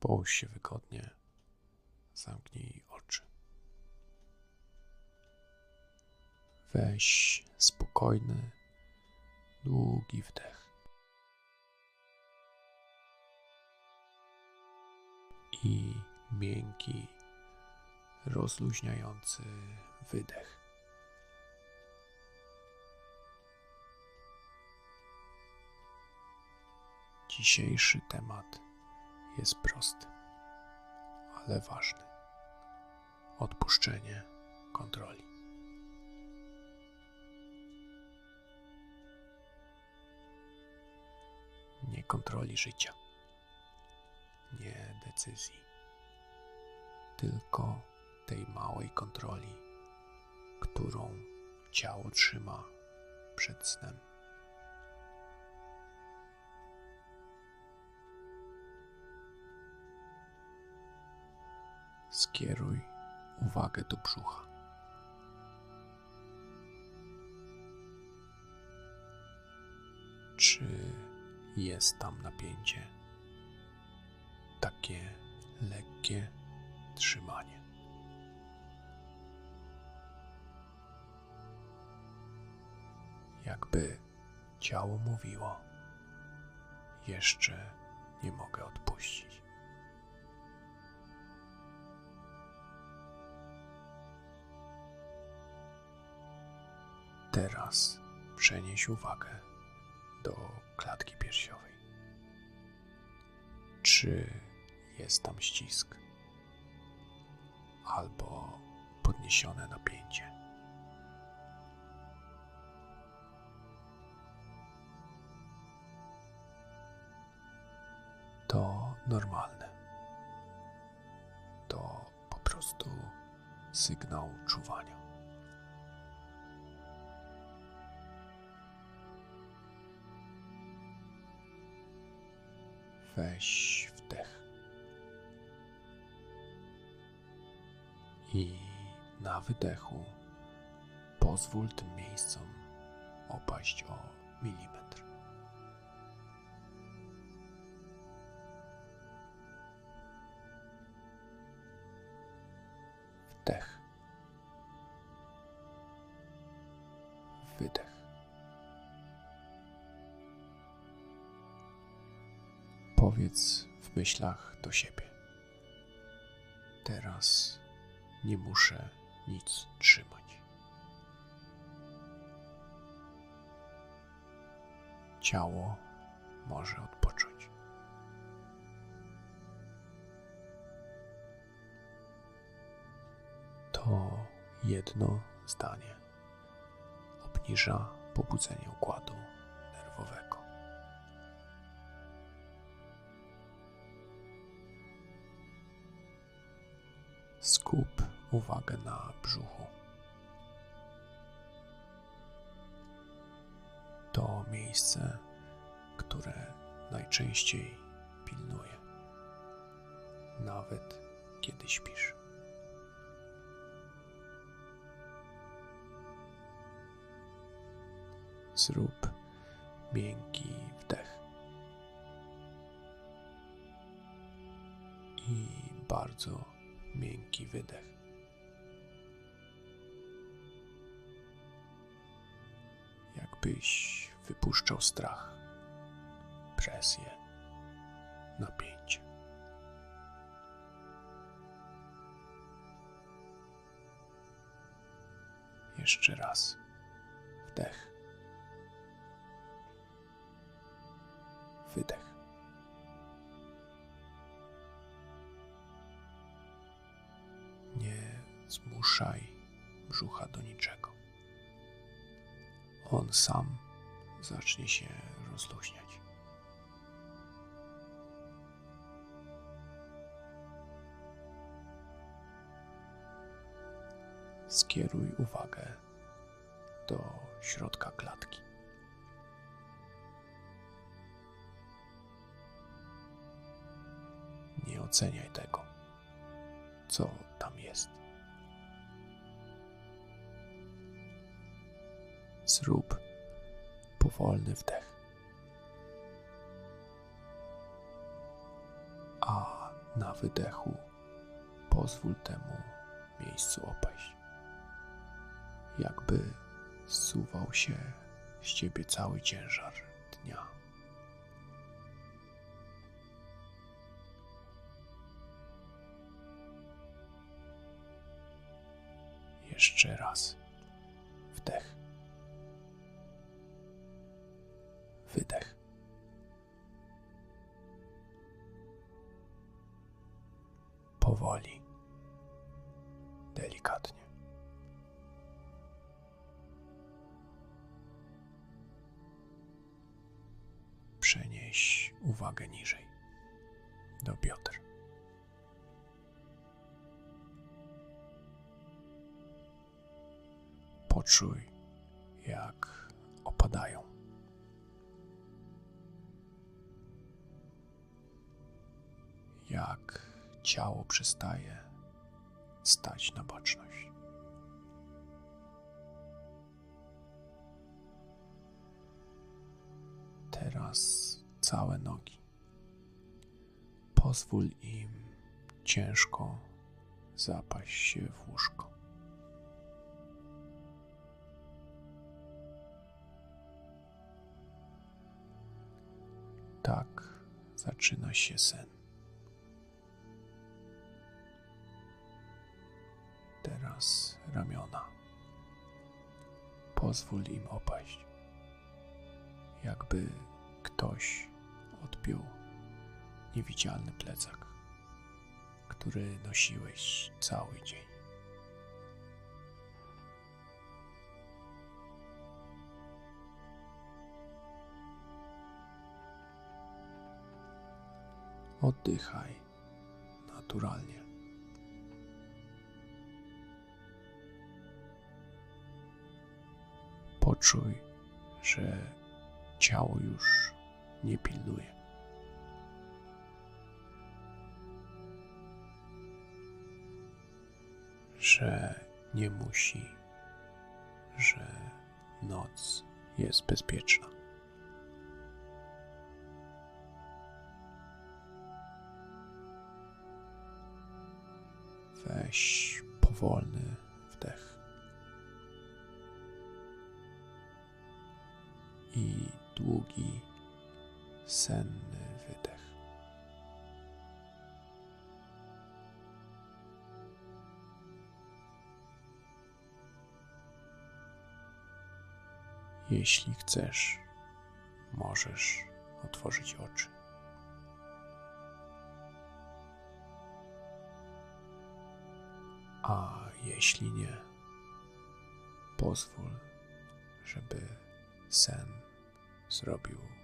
Połóż się wygodnie. Zamknij oczy. Weź spokojny, długi wdech. I miękki, rozluźniający wydech. Dzisiejszy temat jest prosty, ale ważny. Odpuszczenie kontroli. Nie kontroli życia, nie decyzji, tylko tej małej kontroli, którą ciało trzyma przed snem. Skieruj uwagę do brzucha. Czy jest tam napięcie? Takie lekkie trzymanie. Jakby ciało mówiło: Jeszcze nie mogę odpuścić. Teraz przenieś uwagę do klatki piersiowej. Czy jest tam ścisk albo podniesione napięcie? To normalne. To po prostu sygnał czuwania. Weź wdech. I na wydechu pozwól tym miejscom opaść o milimetr. Wdech. Powiedz w myślach do siebie. Teraz nie muszę nic trzymać. Ciało może odpocząć. To jedno zdanie obniża pobudzenie układu nerwowego. Skup uwagę na brzuchu. To miejsce, które najczęściej pilnuje, nawet kiedy śpisz. Zrób miękki wdech i bardzo miękki wydech. Jakbyś wypuszczał strach, presję, napięcie. Jeszcze raz wdech, wydech. Zmuszaj brzucha do niczego. On sam zacznie się rozluźniać. Skieruj uwagę do środka klatki. Nie oceniaj tego, co tam jest. Zrób powolny wdech. A Na wydechu pozwól temu miejscu opaść. Jakby zsuwał się z ciebie cały ciężar dnia. Jeszcze raz. Wdech. Wydech. Powoli. Delikatnie. Przenieś uwagę niżej, do bioder. Poczuj, jak opadają. Jak ciało przestaje stać na baczność. Teraz całe nogi. Pozwól im ciężko zapaść się w łóżko. Tak zaczyna się sen. Teraz ramiona. Pozwól im opaść, jakby ktoś odpiął niewidzialny plecak, który nosiłeś cały dzień. Oddychaj naturalnie. Poczuj, że ciało już nie pilnuje. Że nie musi, że noc jest bezpieczna. Weź powolny długi, senny wydech. Jeśli chcesz, możesz otworzyć oczy. A jeśli nie, pozwól, żeby sen zrobił